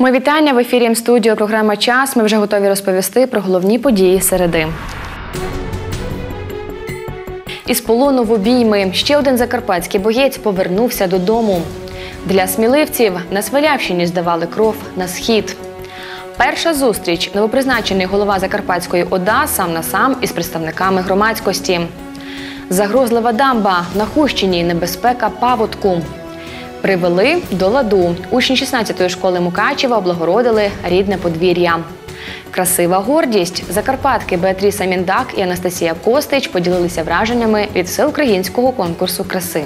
Ми вітання в ефірі М-студіо. Програма Час. Ми вже готові розповісти про головні події середи. Із полону в обійми ще один закарпатський боєць повернувся додому. Для сміливців на Свалявщині здавали кров на схід. Перша зустріч новопризначений голова Закарпатської ОДА сам на сам із представниками громадськості. Загрозлива дамба на Хущині небезпека паводку. Привели до ладу. Учні 16-ї школи Мукачева облагородили рідне подвір'я. Красива гордість. Закарпатки Беатріса Міндак і Анастасія Костич поділилися враженнями від всеукраїнського конкурсу краси.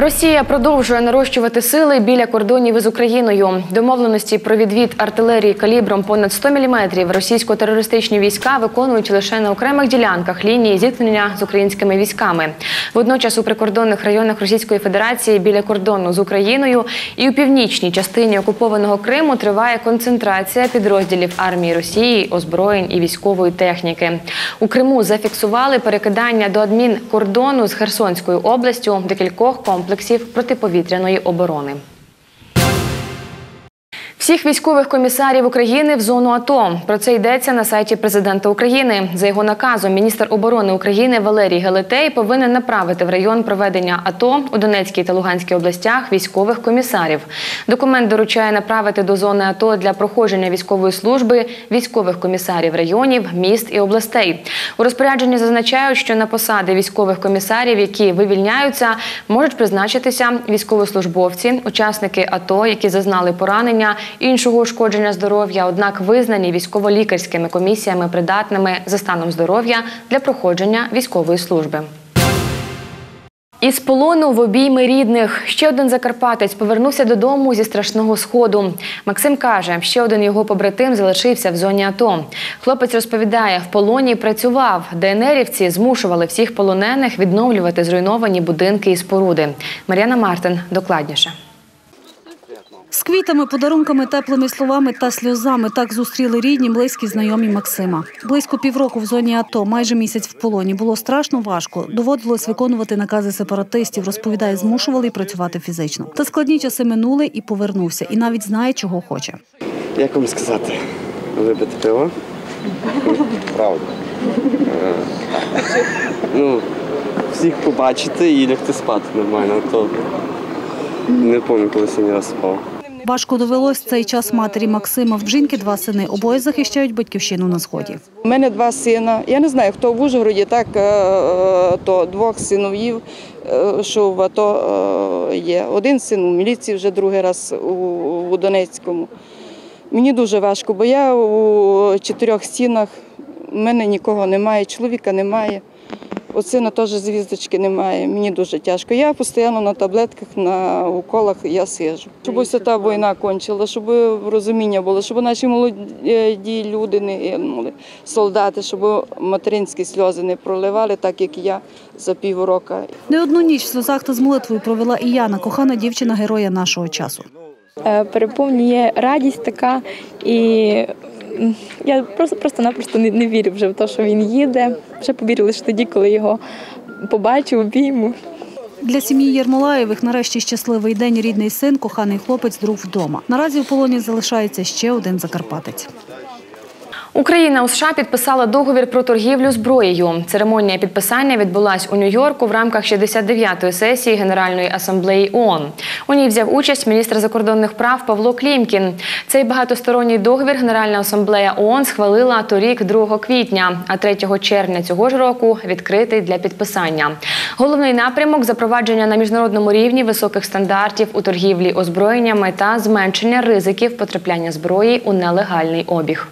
Росія продовжує нарощувати сили біля кордонів із Україною. Домовленості про відвід артилерії калібром понад 100 мм російсько-терористичні війська виконують лише на окремих ділянках лінії зіткнення з українськими військами. Водночас у прикордонних районах Російської Федерації біля кордону з Україною і у північній частині окупованого Криму триває концентрація підрозділів армії Росії, озброєнь і військової техніки. У Криму зафіксували перекидання до адмінкордону з Херсонською областю декількох комплексів протиповітряної оборони. Всіх військових комісарів України в зону АТО. Про це йдеться на сайті президента України. За його наказом, міністр оборони України Валерій Гелетей повинен направити в район проведення АТО у Донецькій та Луганській областях військових комісарів. Документ доручає направити до зони АТО для проходження військової служби військових комісарів районів, міст і областей. У розпорядженні зазначають, що на посади військових комісарів, які вивільняються, можуть призначитися військовослужбовці, учасники АТО, які зазнали поранення іншого ушкодження здоров'я, однак визнані військово-лікарськими комісіями придатними за станом здоров'я для проходження військової служби. Із полону в обійми рідних ще один закарпатець повернувся додому зі страшного сходу. Максим каже, ще один його побратим залишився в зоні АТО. Хлопець розповідає, в полоні працював. ДНРівці змушували всіх полонених відновлювати зруйновані будинки і споруди. Мар'яна Мартин докладніше. З квітами, подарунками, теплими словами та сльозами так зустріли рідні, близькі, знайомі Максима. Близько півроку в зоні АТО, майже місяць в полоні. Було страшно важко. Доводилось виконувати накази сепаратистів. Розповідає, змушували і працювати фізично. Та складні часи минули і повернувся. І навіть знає, чого хоче. Як вам сказати? Випити пиво? Правда. Е, Ну, всіх побачити і лягти спати нормально. То не пам'ятаю, коли останній раз спав. Важко довелось цей час матері Максима. В жінки два сини. Обоє захищають батьківщину на сході. У мене два сина. Я не знаю, хто в Ужгороді, так е, е, то двох синовів, е, що в АТО є. Один син у міліції вже другий раз у Донецькому. Мені дуже важко, бо я у чотирьох стінах, в мене нікого немає, чоловіка немає. У сина теж звіздочки немає. Мені дуже тяжко. Я постійно на таблетках, на уколах я сижу. Щоб ось та війна кончила, щоб розуміння було, щоб наші молоді люди не гинули, солдати, щоб материнські сльози не проливали, так як я за півроку. Не одну ніч в сльозах та з молитвою провела і Яна, кохана дівчина героя нашого часу. Е, переповнює радість така, і я просто просто-напросто не, не вірю вже в те, що він їде. Вже повірю лише тоді, коли його побачив, обійму. Для сім'ї Єрмолаєвих нарешті щасливий день рідний син, коханий хлопець, друг вдома. Наразі в полоні залишається ще один закарпатець. Україна у США підписала договір про торгівлю зброєю. Церемонія підписання відбулась у Нью-Йорку в рамках 69-ї сесії Генеральної асамблеї ООН. У ній взяв участь міністр закордонних прав Павло Клімкін. Цей багатосторонній договір Генеральна асамблея ООН схвалила торік 2 квітня, а 3 червня цього ж року відкритий для підписання. Головний напрямок запровадження на міжнародному рівні високих стандартів у торгівлі озброєннями та зменшення ризиків потрапляння зброї у нелегальний обіг.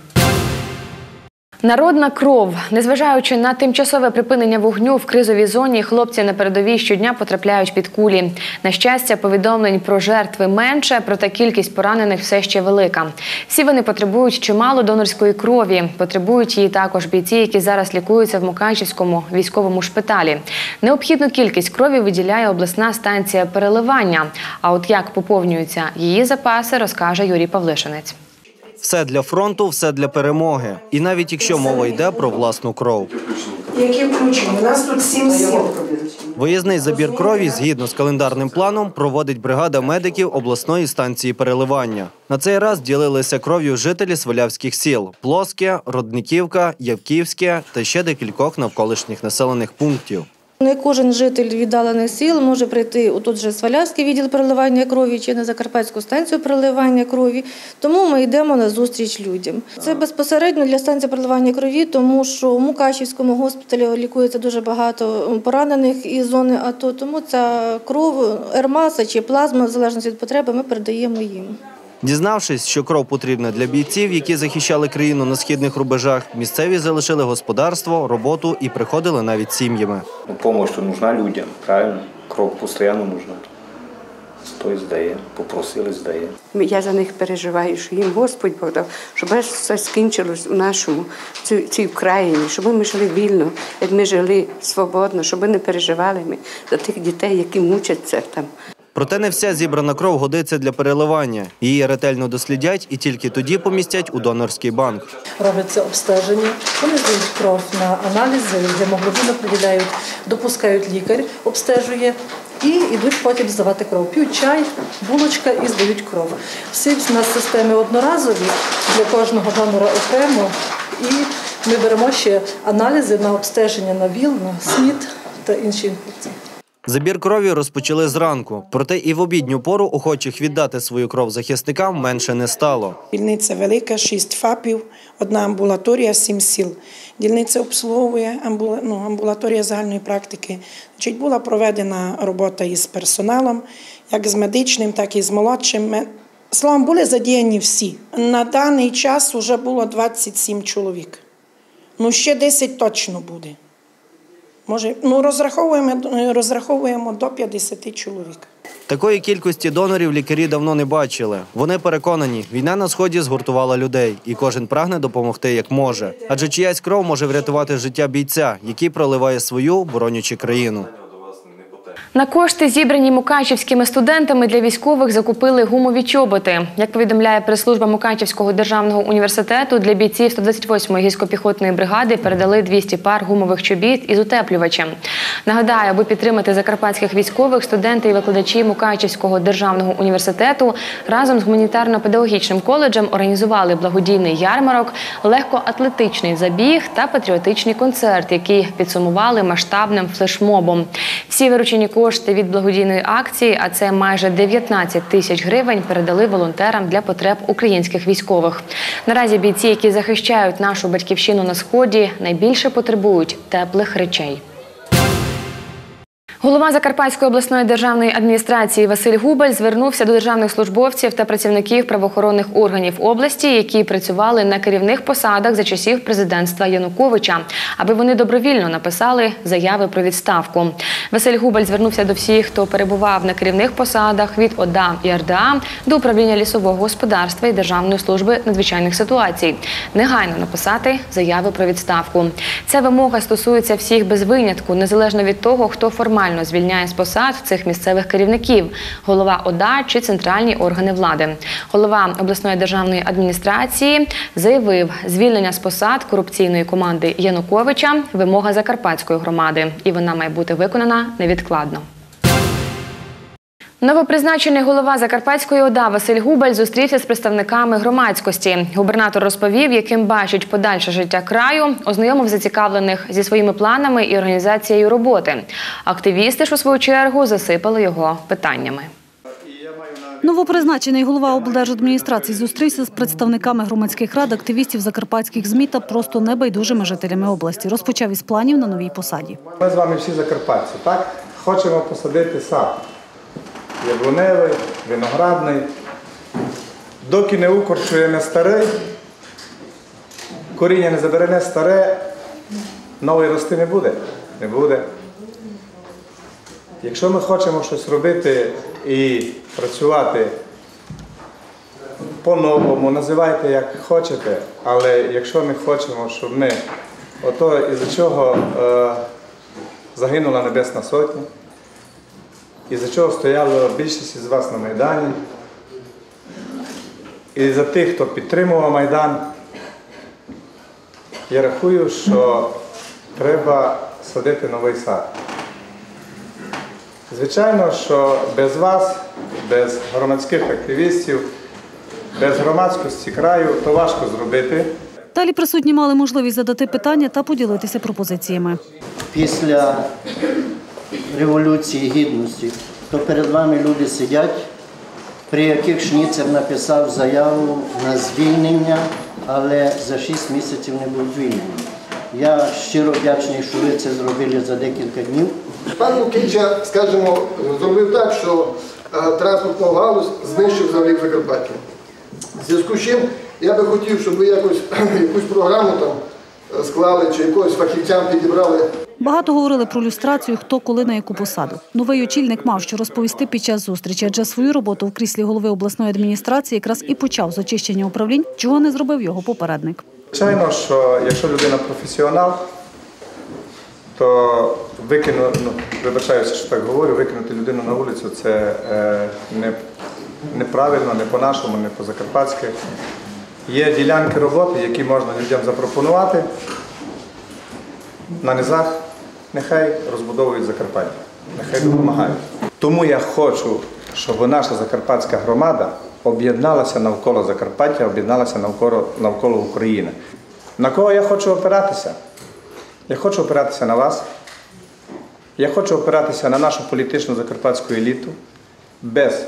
Народна кров, незважаючи на тимчасове припинення вогню в кризовій зоні, хлопці на передовій щодня потрапляють під кулі. На щастя, повідомлень про жертви менше, проте кількість поранених все ще велика. Всі вони потребують чимало донорської крові. Потребують її також бійці, які зараз лікуються в Мукачівському військовому шпиталі. Необхідну кількість крові виділяє обласна станція переливання. А от як поповнюються її запаси, розкаже Юрій Павлишинець. Все для фронту, все для перемоги. І навіть якщо мова йде про власну кров. Які включені? У нас тут сім сіл. Виїзний забір крові згідно з календарним планом проводить бригада медиків обласної станції переливання. На цей раз ділилися кров'ю жителі свалявських сіл Плоске, Родниківка, Явківське та ще декількох навколишніх населених пунктів. Не кожен житель віддалених сіл може прийти у тут же Свалявський відділ переливання крові чи на Закарпатську станцію переливання крові. Тому ми йдемо на зустріч людям. Це безпосередньо для станції переливання крові, тому що у Мукачівському госпіталі лікується дуже багато поранених із зони АТО. Тому ця кров, ермаса чи плазма, в залежності від потреби, ми передаємо їм. Дізнавшись, що кров потрібна для бійців, які захищали країну на східних рубежах, місцеві залишили господарство, роботу і приходили навіть сім'ями. Ну, помощь нужна людям, правильно? Кров постійно нужна. Стой здає, попросили, здає. Я за них переживаю, що їм Господь Бог дав, щоб все скінчилось у нашому цій, цій країні, щоб ми жили вільно, як ми жили свободно, щоб не переживали ми за тих дітей, які мучаться там. Проте не вся зібрана кров годиться для переливання. Її ретельно дослідять і тільки тоді помістять у донорський банк. робиться обстеження, вони здають кров на аналізи, гемоглобіну приділяють, допускають лікар, обстежує і йдуть потім здавати кров. П'ють чай, булочка і здають кров. Всі в нас системи одноразові для кожного донора окремо. І ми беремо ще аналізи на обстеження на ВІЛ, на СНІД та інші інфекції. Забір крові розпочали зранку. Проте і в обідню пору охочих віддати свою кров захисникам менше не стало. Дільниця велика, шість ФАПів, одна амбулаторія, сім сіл. Дільниця обслуговує ну, амбулаторія загальної практики. Значить, була проведена робота із персоналом, як з медичним, так і з молодшим. Словом, були задіяні всі. На даний час вже було 27 чоловік. Ну, ще 10 точно буде. Може, ну, розраховуємо, розраховуємо до 50 чоловік. Такої кількості донорів лікарі давно не бачили. Вони переконані, війна на сході згуртувала людей, і кожен прагне допомогти як може. Адже чиясь кров може врятувати життя бійця, який проливає свою, боронячи країну. На кошти, зібрані мукачівськими студентами для військових, закупили гумові чоботи. Як повідомляє прес-служба Мукачівського державного університету, для бійців 128-ї гірсько-піхотної бригади передали 200 пар гумових чобіт із утеплювачем. Нагадаю, аби підтримати закарпатських військових, студенти і викладачі Мукачівського державного університету разом з гуманітарно-педагогічним коледжем організували благодійний ярмарок, легкоатлетичний забіг та патріотичний концерт, який підсумували масштабним флешмобом. Всі виручені кошти від благодійної акції, а це майже 19 тисяч гривень, передали волонтерам для потреб українських військових. Наразі бійці, які захищають нашу батьківщину на сході, найбільше потребують теплих речей. Голова Закарпатської обласної державної адміністрації Василь Губель звернувся до державних службовців та працівників правоохоронних органів області, які працювали на керівних посадах за часів президентства Януковича, аби вони добровільно написали заяви про відставку. Василь Губель звернувся до всіх, хто перебував на керівних посадах від ОДА і РДА до управління лісового господарства і Державної служби надзвичайних ситуацій. Негайно написати заяви про відставку. Ця вимога стосується всіх без винятку, незалежно від того, хто формально звільняє з посад цих місцевих керівників голова ОДА чи центральні органи влади. Голова обласної державної адміністрації заявив, звільнення з посад корупційної команди Януковича вимога закарпатської громади, і вона має бути виконана невідкладно. Новопризначений голова Закарпатської ОДА Василь Губель зустрівся з представниками громадськості. Губернатор розповів, яким бачить подальше життя краю, ознайомив зацікавлених зі своїми планами і організацією роботи. Активісти ж у свою чергу засипали його питаннями. Новопризначений голова облдержадміністрації зустрівся з представниками громадських рад, активістів закарпатських ЗМІ та просто небайдужими жителями області. Розпочав із планів на новій посаді. Ми з вами всі закарпатці, так? Хочемо посадити сад. Яблуневий, виноградний. Доки не укорчує не старий, коріння не заберене старе, новий рости не буде. Не буде. Якщо ми хочемо щось робити і працювати по-новому, називайте як хочете, але якщо ми хочемо, щоб ми ото із-за чого е, загинула Небесна Сотня, із-за чого стояло більшість із вас на Майдані, і за тих, хто підтримував Майдан, я рахую, що треба садити новий сад. Звичайно, що без вас, без громадських активістів, без громадськості краю, то важко зробити. Далі присутні мали можливість задати питання та поділитися пропозиціями. після Революції Гідності, то перед вами люди сидять, при яких Шніцер написав заяву на звільнення, але за 6 місяців не був звільнений. Я щиро вдячний, що ви це зробили за декілька днів. Пан Лукіча, скажімо, зробив так, що е, транспортну галузь знищив взагалі в Закарпатті. В зв'язку з чим я би хотів, щоб ви якось якусь програму там е, склали чи якогось фахівцям підібрали. Багато говорили про люстрацію, хто коли на яку посаду. Новий очільник мав що розповісти під час зустрічі, адже свою роботу в кріслі голови обласної адміністрації якраз і почав з очищення управлінь, чого не зробив його попередник. Звичайно, що якщо людина професіонал, то викину, ну, вибачаюся, що так говорю, викинути людину на вулицю це е, не, неправильно, не по-нашому, не по-закарпатськи. Є ділянки роботи, які можна людям запропонувати на низах, нехай розбудовують Закарпаття, нехай допомагають. Тому я хочу, щоб наша закарпатська громада об'єдналася навколо Закарпаття, об'єдналася навколо, навколо України. На кого я хочу опиратися? Я хочу опиратися на вас. Я хочу опиратися на нашу політичну закарпатську еліту без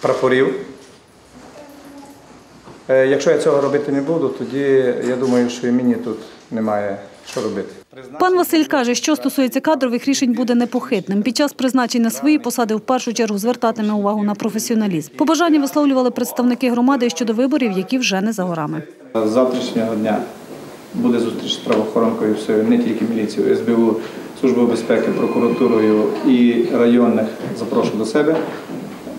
прапорів. Е, Якщо я цього робити не буду, тоді я думаю, що і мені тут немає що робити. Пан Василь каже, що стосується кадрових рішень, буде непохитним. Під час призначень на свої посади в першу чергу звертатиме увагу на професіоналізм. Побажання висловлювали представники громади щодо виборів, які вже не за горами. З завтрашнього дня буде зустріч з правоохоронкою не тільки міліцією, СБУ, Службою безпеки, прокуратурою і районних запрошую до себе.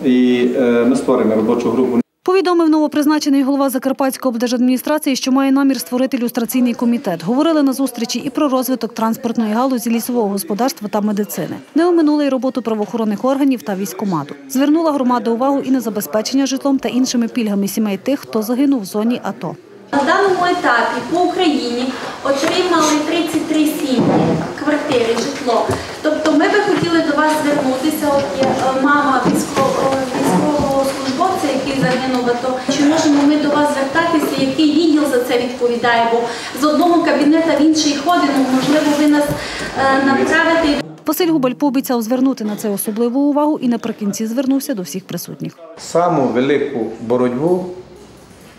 І е, ми створимо робочу групу. Повідомив новопризначений голова Закарпатської облдержадміністрації, що має намір створити люстраційний комітет. Говорили на зустрічі і про розвиток транспортної галузі лісового господарства та медицини. Не оминули й роботу правоохоронних органів та військкомату. Звернула громада увагу і на забезпечення житлом та іншими пільгами сімей тих, хто загинув в зоні АТО. На даному етапі по Україні отримали 33 сім'ї квартири, житло. Тобто ми би хотіли до вас звернутися. От є е, мама військового який загинув в АТО. Чи можемо ми до вас звертатися? Який відділ за це відповідає? Бо з одного кабінета в інший ходимо. Можливо, ви нас е, направите. Василь Губаль пообіцяв звернути на це особливу увагу і наприкінці звернувся до всіх присутніх. Саму велику боротьбу,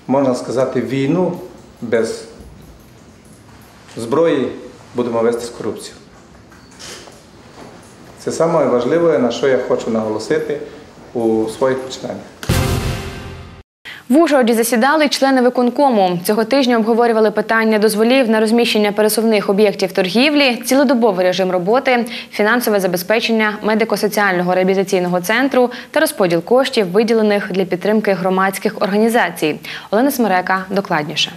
можна сказати, війну без зброї будемо вести з корупцією. Це саме важливе, на що я хочу наголосити у своїх починаннях. В Ужгороді засідали члени виконкому. Цього тижня обговорювали питання дозволів на розміщення пересувних об'єктів торгівлі, цілодобовий режим роботи, фінансове забезпечення медико-соціального реабілітаційного центру та розподіл коштів, виділених для підтримки громадських організацій. Олена Смерека докладніше.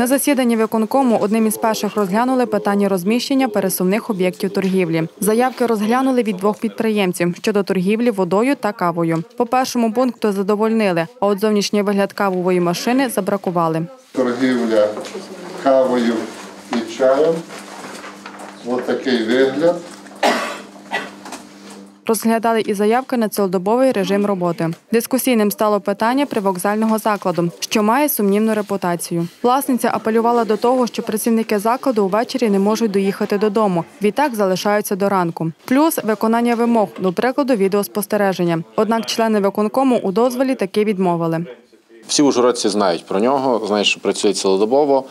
На засіданні виконкому одним із перших розглянули питання розміщення пересувних об'єктів торгівлі. Заявки розглянули від двох підприємців щодо торгівлі водою та кавою. По першому пункту задовольнили, а от зовнішній вигляд кавової машини забракували. Торгівля кавою і чаєм. Ось такий вигляд. Розглядали і заявки на цілодобовий режим роботи. Дискусійним стало питання привокзального закладу, що має сумнівну репутацію. Власниця апелювала до того, що працівники закладу увечері не можуть доїхати додому. Відтак залишаються до ранку. Плюс виконання вимог, до прикладу, відеоспостереження. Однак члени виконкому у дозволі таки відмовили. Всі ужгородці знають про нього, знають, що працює цілодобово.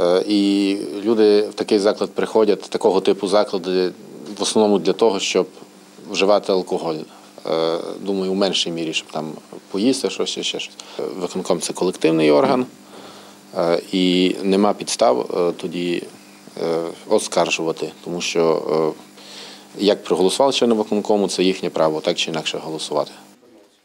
Е, І люди в такий заклад приходять, такого типу заклади, в основному для того, щоб вживати алкоголь. Е, Думаю, у меншій мірі, щоб там поїсти щось ще щось. Виконком це колективний орган, е, і нема підстав е, тоді е, оскаржувати, тому що е, як проголосували члени виконкому, це їхнє право так чи інакше голосувати.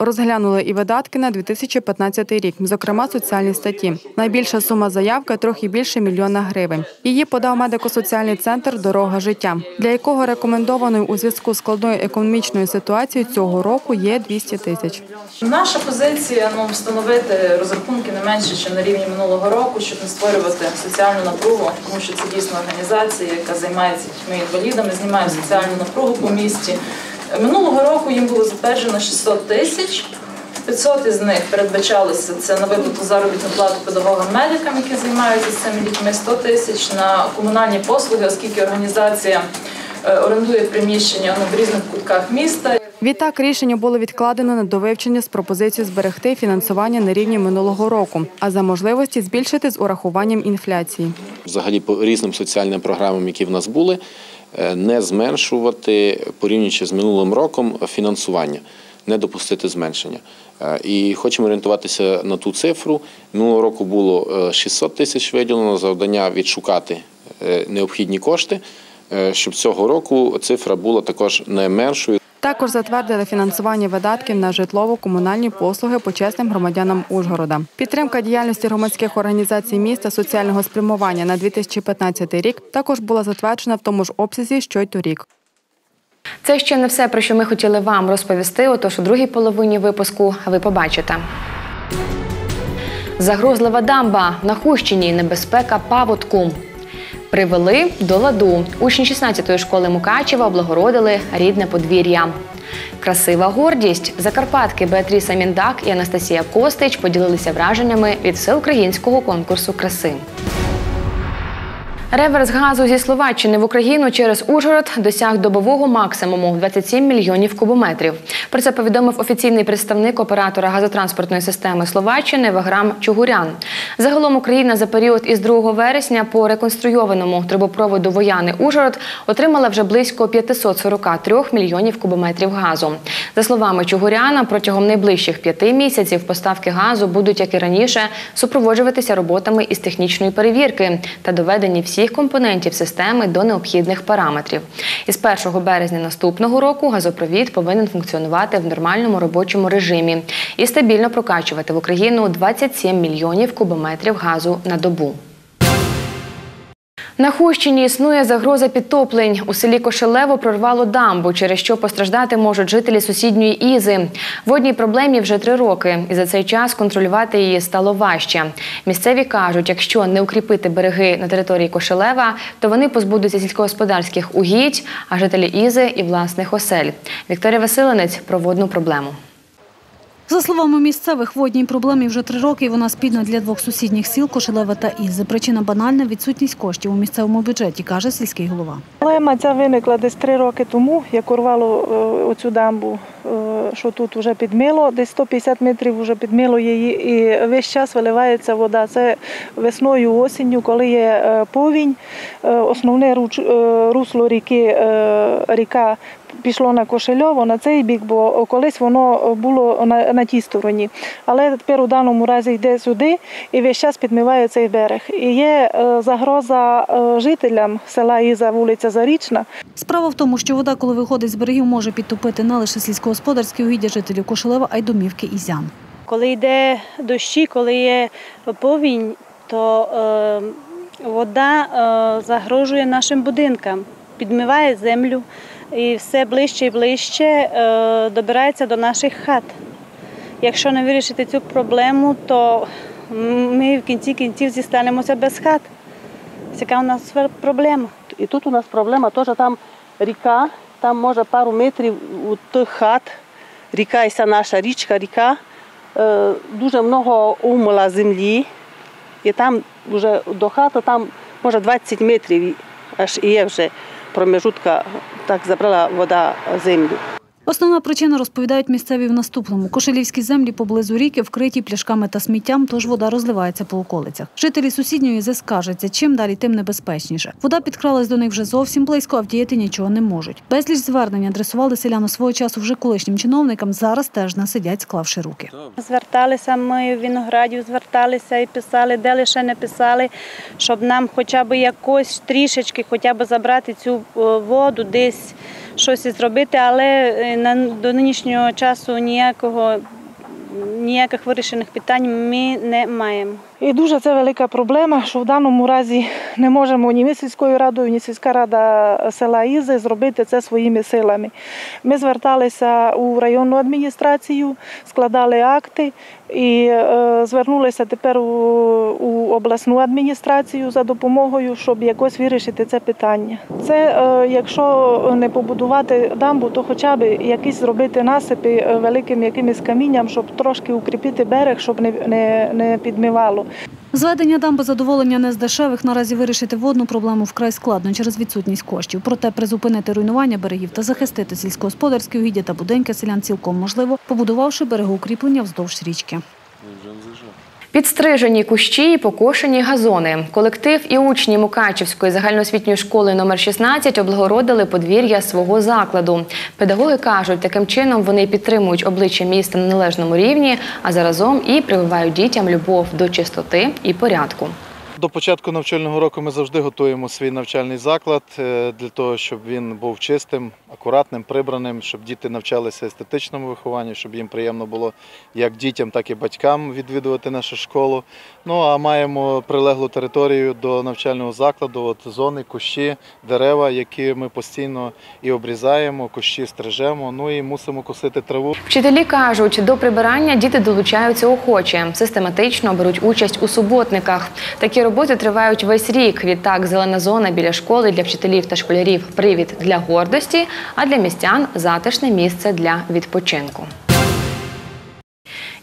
Розглянули і видатки на 2015 рік, зокрема соціальні статті. Найбільша сума заявки трохи більше мільйона гривень. Її подав медико-соціальний центр Дорога життя, для якого рекомендованою у зв'язку з складною економічною ситуацією цього року є 200 тисяч. Наша позиція ну встановити розрахунки не менше, ніж на рівні минулого року, щоб не створювати соціальну напругу, тому що це дійсно організація, яка займається дітьми інвалідами, знімає соціальну напругу по місті. Минулого року їм було затверджено 600 тисяч. 500 із них передбачалося це на виплату заробітну плату педагогам-медикам, які займаються з цими дітьми, 100 тисяч на комунальні послуги, оскільки організація е, орендує приміщення в різних кутках міста. Відтак рішення було відкладено на довивчення з пропозицією зберегти фінансування на рівні минулого року, а за можливості збільшити з урахуванням інфляції. Взагалі по різним соціальним програмам, які в нас були, не зменшувати порівнюючи з минулим роком фінансування, не допустити зменшення. Е, І хочемо орієнтуватися на ту цифру. Минулого року було е, 600 тисяч виділено завдання відшукати е, необхідні кошти, е, щоб цього року цифра була також не меншою. Також затвердили фінансування видатків на житлово-комунальні послуги почесним громадянам Ужгорода. Підтримка діяльності громадських організацій міста соціального спрямування на 2015 рік також була затверджена в тому ж обсязі, що й торік. Це ще не все, про що ми хотіли вам розповісти. Отож, у другій половині випуску ви побачите. Загрозлива дамба на Хущині. Небезпека паводку. Привели до ладу. Учні 16-ї школи Мукачева облагородили рідне подвір'я. Красива гордість. Закарпатки Беатріса Міндак і Анастасія Костич поділилися враженнями від всеукраїнського конкурсу краси. Реверс газу зі Словаччини в Україну через Ужгород досяг добового максимуму 27 мільйонів кубометрів. Про це повідомив офіційний представник оператора газотранспортної системи Словаччини Ваграм Чугурян. Загалом Україна за період із 2 вересня по реконструйованому трубопроводу Вояни Ужгород отримала вже близько 543 мільйонів кубометрів газу. За словами Чугуряна, протягом найближчих п'яти місяців поставки газу будуть, як і раніше, супроводжуватися роботами із технічної перевірки та доведені всіх компонентів системи до необхідних параметрів. Із 1 березня наступного року газопровід повинен функціонувати в нормальному робочому режимі і стабільно прокачувати в Україну 27 мільйонів кубометрів газу на добу. На Хущині існує загроза підтоплень. У селі Кошелево прорвало дамбу, через що постраждати можуть жителі сусідньої Ізи. Водній проблемі вже три роки, і за цей час контролювати її стало важче. Місцеві кажуть, якщо не укріпити береги на території Кошелева, то вони позбудуться сільськогосподарських угідь, а жителі Ізи і власних осель. Вікторія Василенець про водну проблему. За словами місцевих, водній проблемі вже три роки і вона спільна для двох сусідніх сіл Кошелева та Ізи. Причина банальна відсутність коштів у місцевому бюджеті, каже сільський голова. Проблема ця виникла десь три роки тому, як урвало е, оцю дамбу, е, що тут вже підмило, десь 150 метрів вже підмило її, і весь час виливається вода. Це весною, осінню, коли є е, повінь, основне русло ріки, ріка пішло на Кошельово, на цей бік, бо колись воно було на, на тій стороні. Але тепер у даному разі йде сюди і весь час підмиває цей берег. І є е, загроза е, жителям села Іза, вулиця Зарічна. Справа в тому, що вода, коли виходить з берегів, може підтопити не лише сільськогосподарські угіддя жителів Кошелева, а й домівки ізян. Коли йде дощі, коли є повінь, то е, вода е, загрожує нашим будинкам, підмиває землю і все ближче і ближче е, добирається до наших хат. Якщо не вирішити цю проблему, то ми в кінці кінців зістанемося без хат. Яка у нас проблема? І тут у нас проблема теж там ріка, там може пару метрів у тих хат, ріка і наша річка, ріка, е, дуже много умила землі, і там вже до хати там може 20 метрів аж і є вже промежутка, так забрала вода землю. Основна причина, розповідають місцеві в наступному. Кошелівські землі поблизу ріки вкриті пляшками та сміттям, тож вода розливається по околицях. Жителі сусідньої ЗЕ скаржаться, чим далі, тим небезпечніше. Вода підкралась до них вже зовсім близько, а вдіяти нічого не можуть. Безліч звернень адресували селяну свого часу вже колишнім чиновникам, зараз теж насидять, склавши руки. Зверталися ми в Віноградів, зверталися і писали, де лише не писали, щоб нам хоча б якось трішечки, хоча б забрати цю е, воду, десь щось зробити, але е, до нинішнього часу ніякого ніяких вирішених питань ми не маємо. І дуже це велика проблема, що в даному разі не можемо ні ми сільською радою, ні сільська рада села Ізи зробити це своїми силами. Ми зверталися у районну адміністрацію, складали акти і е, звернулися тепер у, обласну адміністрацію за допомогою, щоб якось вирішити це питання. Це е, якщо не побудувати дамбу, то хоча б якісь зробити насипи е, великим якимось камінням, щоб трошки укріпити берег, щоб не підмивало. Зведення дамби задоволення не з дешевих. Наразі вирішити водну проблему вкрай складно через відсутність коштів. Проте призупинити руйнування берегів та захистити сільськогосподарські угіддя та будинки селян цілком можливо, побудувавши берегоукріплення вздовж річки. Підстрижені кущі і покошені газони. Колектив і учні Мукачівської загальноосвітньої школи номер 16 облагородили подвір'я свого закладу. Педагоги кажуть, таким чином вони підтримують обличчя міста на належному рівні, а заразом і прививають дітям любов до чистоти і порядку. До початку навчального року ми завжди готуємо свій навчальний заклад е, для того, щоб він був чистим, акуратним, прибраним, щоб діти навчалися естетичному вихованню, щоб їм приємно було як дітям, так і батькам відвідувати нашу школу. Ну а маємо прилеглу територію до навчального закладу, от зони, кущі, дерева, які ми постійно і обрізаємо, кущі стрижемо. Ну і мусимо косити траву. Вчителі кажуть, до прибирання діти долучаються охоче, систематично беруть участь у суботниках. Такі роботи тривають весь рік. Відтак, зелена зона біля школи для вчителів та школярів привід для гордості, а для містян затишне місце для відпочинку.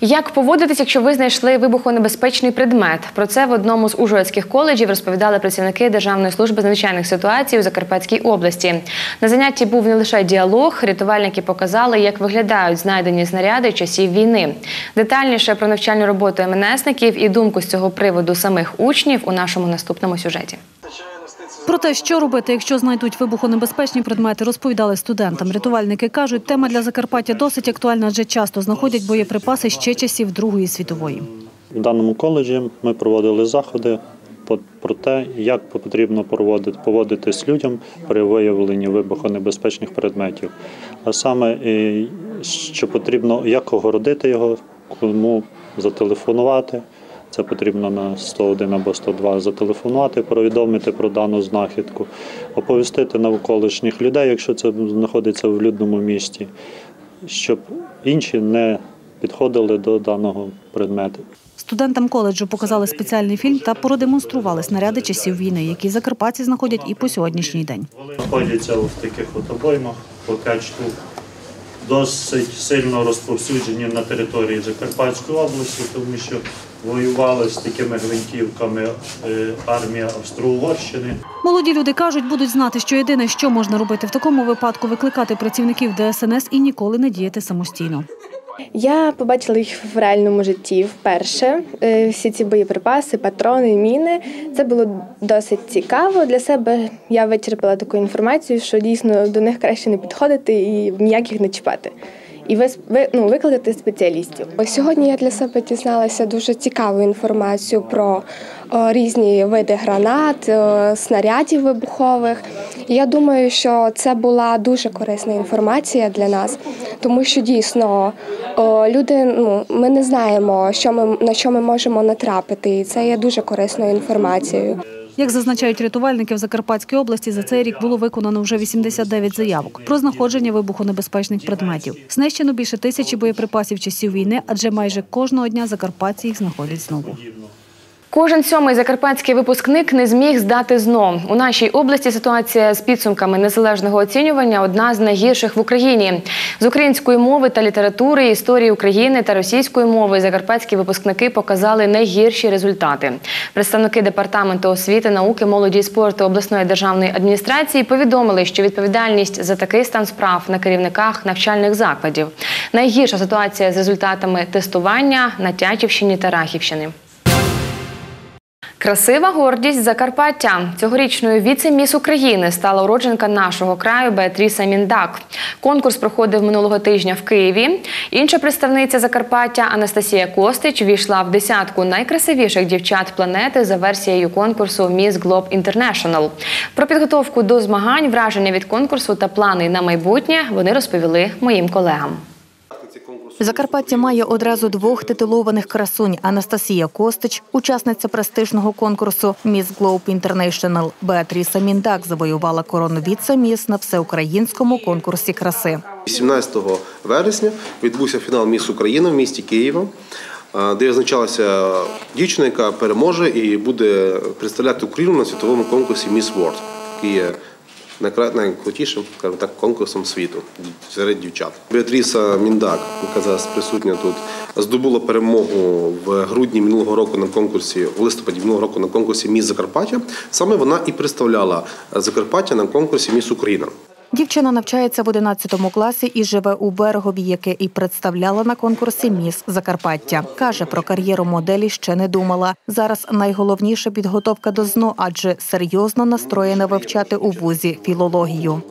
Як поводитись, якщо ви знайшли вибухонебезпечний предмет? Про це в одному з ужгородських коледжів розповідали працівники Державної служби з надзвичайних ситуацій у Закарпатській області. На занятті був не лише діалог, рятувальники показали, як виглядають знайдені снаряди часів війни. Детальніше про навчальну роботу МНСників і думку з цього приводу самих учнів у нашому наступному сюжеті. Про те, що робити, якщо знайдуть вибухонебезпечні предмети, розповідали студентам. Рятувальники кажуть, тема для Закарпаття досить актуальна, адже часто знаходять боєприпаси ще часів Другої світової. В даному коледжі ми проводили заходи про те, як потрібно поводитись людям при виявленні вибухонебезпечних предметів. А саме, що потрібно, як огородити його, кому зателефонувати. Це потрібно на 101 або 102 зателефонувати, повідомити про дану знахідку, оповістити навколишніх людей, якщо це знаходиться в людному місті, щоб інші не підходили до даного предмету. Студентам коледжу показали спеціальний фільм та продемонстрували снаряди часів війни, які закарпатці знаходять і по сьогоднішній день. знаходяться в таких от обоймах по 5 штук. Досить сильно розповсюджені на території Закарпатської області, тому що воювали з такими гвинтівками е, армія Австро-Угорщини. Молоді люди кажуть, будуть знати, що єдине, що можна робити в такому випадку, викликати працівників ДСНС і ніколи не діяти самостійно. Я побачила їх в реальному житті вперше. Е, Всі ці боєприпаси, патрони, міни. Це було досить цікаво для себе. Я вичерпала таку інформацію, що дійсно до них краще не підходити і ніяких не чіпати. І ви, ви ну, викликати спеціалістів. Сьогодні я для себе дізналася дуже цікаву інформацію про о, різні види гранат, о, снарядів вибухових. Я думаю, що це була дуже корисна інформація для нас, тому що дійсно о, люди, ну ми не знаємо, що ми на що ми можемо натрапити, і це є дуже корисною інформацією. Як зазначають рятувальники в Закарпатській області, за цей рік було виконано вже 89 заявок про знаходження вибухонебезпечних предметів. Знищено більше тисячі боєприпасів часів війни, адже майже кожного дня закарпатці їх знаходять знову. Кожен сьомий закарпатський випускник не зміг здати ЗНО. У нашій області ситуація з підсумками незалежного оцінювання одна з найгірших в Україні. З української мови та літератури, історії України та російської мови закарпатські випускники показали найгірші результати. Представники департаменту освіти, науки, молоді і спорту обласної державної адміністрації повідомили, що відповідальність за такий стан справ на керівниках навчальних закладів. Найгірша ситуація з результатами тестування на Тячівщині та Рахівщини. Красива гордість Закарпаття. Цьогорічною віце-міс України стала уродженка нашого краю Беатріса Міндак. Конкурс проходив минулого тижня в Києві. Інша представниця Закарпаття Анастасія Костич війшла в десятку найкрасивіших дівчат планети за версією конкурсу Міс Глоб Інтернешнл. Про підготовку до змагань, враження від конкурсу та плани на майбутнє вони розповіли моїм колегам. Закарпаття має одразу двох титулованих красунь Анастасія Костич, учасниця престижного конкурсу Міс Глоуб Інтернешнл. Беатріса Міндак завоювала корону віце-міс на всеукраїнському конкурсі краси. 18 вересня відбувся фінал Міс України в місті Києва, де визначалася дівчина, яка переможе і буде представляти Україну на світовому конкурсі Міс World, який є найкрутішим скажімо так, конкурсом світу серед дівчат. Беатріса Міндак, яка зараз присутня тут, здобула перемогу в грудні минулого року на конкурсі, в листопаді минулого року на конкурсі Міс Закарпаття. Саме вона і представляла Закарпаття на конкурсі Міс Україна. Дівчина навчається в 11 класі і живе у берегові, яке і представляла на конкурсі Міс Закарпаття. Каже, про кар'єру моделі ще не думала. Зараз найголовніша підготовка до ЗНО, адже серйозно настроєна вивчати у вузі філологію.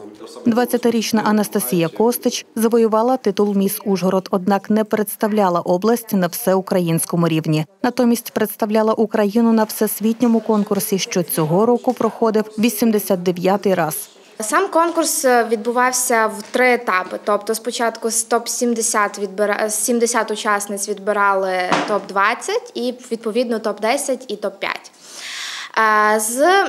20-річна Анастасія Костич завоювала титул Міс Ужгород, однак не представляла область на всеукраїнському рівні. Натомість представляла Україну на всесвітньому конкурсі, що цього року проходив 89-й раз. Сам конкурс е, відбувався в три етапи. Тобто, спочатку з топ 70 відбира... 70 учасниць відбирали топ 20 і відповідно топ 10 і топ 5. Е, З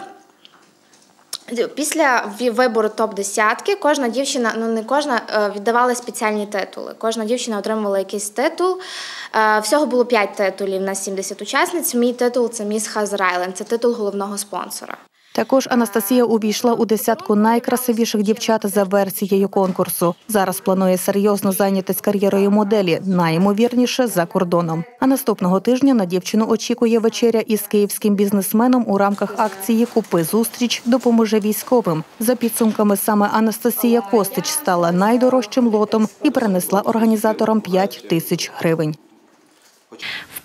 Після вибору топ десятки кожна дівчина, ну не кожна, е, віддавала спеціальні титули. Кожна дівчина отримувала якийсь титул. Всього було 5 титулів на 70 учасниць. Мій титул це Міс Хазер Айленд, це титул головного спонсора. Також Анастасія увійшла у десятку найкрасивіших дівчат за версією конкурсу. Зараз планує серйозно зайнятися кар'єрою моделі, найімовірніше за кордоном. А наступного тижня на дівчину очікує вечеря із київським бізнесменом у рамках акції Купи зустріч допоможе військовим. За підсумками саме Анастасія Костич стала найдорожчим лотом і принесла організаторам 5 тисяч гривень.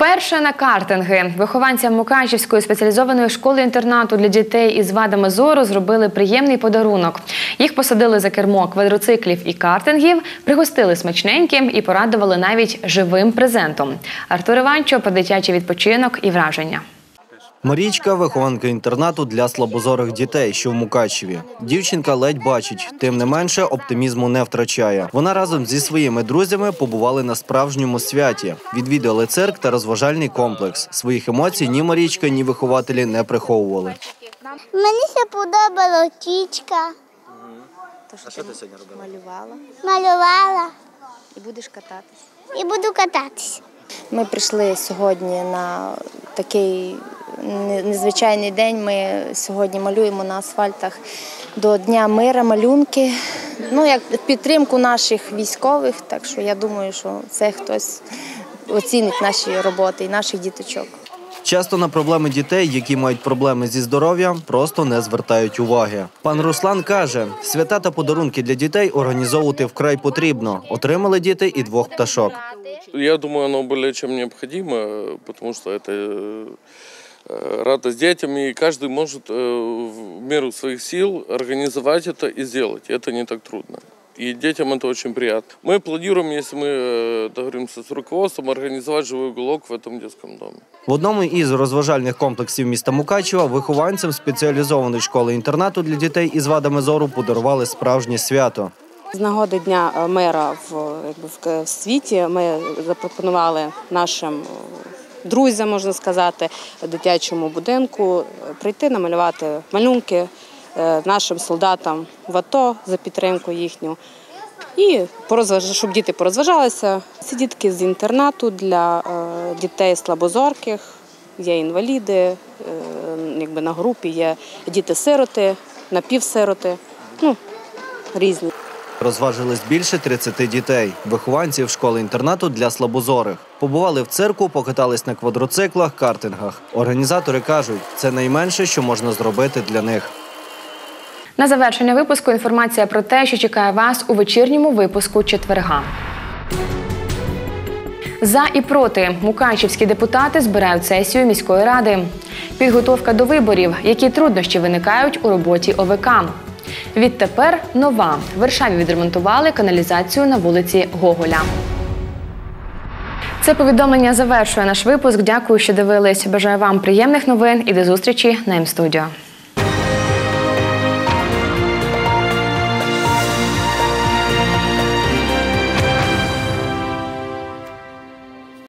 Вперше на картинги вихованцям Мукачівської спеціалізованої школи-інтернату для дітей із вадами зору зробили приємний подарунок. Їх посадили за кермо квадроциклів і картингів, пригостили смачненьким і порадували навіть живим презентом. Артур Іванчо про дитячий відпочинок і враження. Марічка вихованка інтернату для слабозорих дітей, що в Мукачеві. Дівчинка ледь бачить, тим не менше оптимізму не втрачає. Вона разом зі своїми друзями побували на справжньому святі, відвідали цирк та розважальний комплекс. Своїх емоцій ні Марічка, ні вихователі не приховували. Мені ще подобала тічка. А що ти сьогодні робила? Малювала. Малювала. І будеш кататись? І буду кататись. Ми прийшли сьогодні на такий незвичайний день. Ми сьогодні малюємо на асфальтах до Дня мира малюнки. Ну, як підтримку наших військових, так що я думаю, що це хтось оцінить наші роботи і наших діточок. Часто на проблеми дітей, які мають проблеми зі здоров'ям, просто не звертають уваги. Пан Руслан каже, свята та подарунки для дітей організовувати вкрай потрібно. Отримали діти і двох пташок. Я думаю, оно более чем необходимо, э, потому что это э, э, радость детям, и каждый может э, в меру своих сил организовать это и сделать. Это не так трудно. И детям это очень приятно. Мы планируем, если мы э, договоримся с руководством, организовать живой уголок в этом детском доме. В одному із розважальних комплексів міста Мукачева вихованцям спеціалізованої школи інтернату для дітей із вадами зору подарували справжнє свято. З нагоди Дня е, мера в, якби, в к- в світі ми запропонували нашим друзям, можна сказати, дитячому будинку е, прийти намалювати малюнки е, нашим солдатам в АТО за підтримку їхню. І щоб діти порозважалися. Ці дітки з інтернату для е, дітей слабозорких, є інваліди, якби на групі є діти-сироти, напівсироти, ну, різні. Розважились більше 30 дітей, вихованців школи-інтернату для слабозорих. Побували в цирку, покатались на квадроциклах, картингах. Організатори кажуть, це найменше, що можна зробити для них. На завершення випуску інформація про те, що чекає вас у вечірньому випуску четверга. За і проти мукачівські депутати збирають сесію міської ради. Підготовка до виборів, які труднощі виникають у роботі ОВК. Відтепер нова. В Варшаві відремонтували каналізацію на вулиці Гоголя. Це повідомлення завершує наш випуск. Дякую, що дивились. Бажаю вам приємних новин і до зустрічі на М-студіо.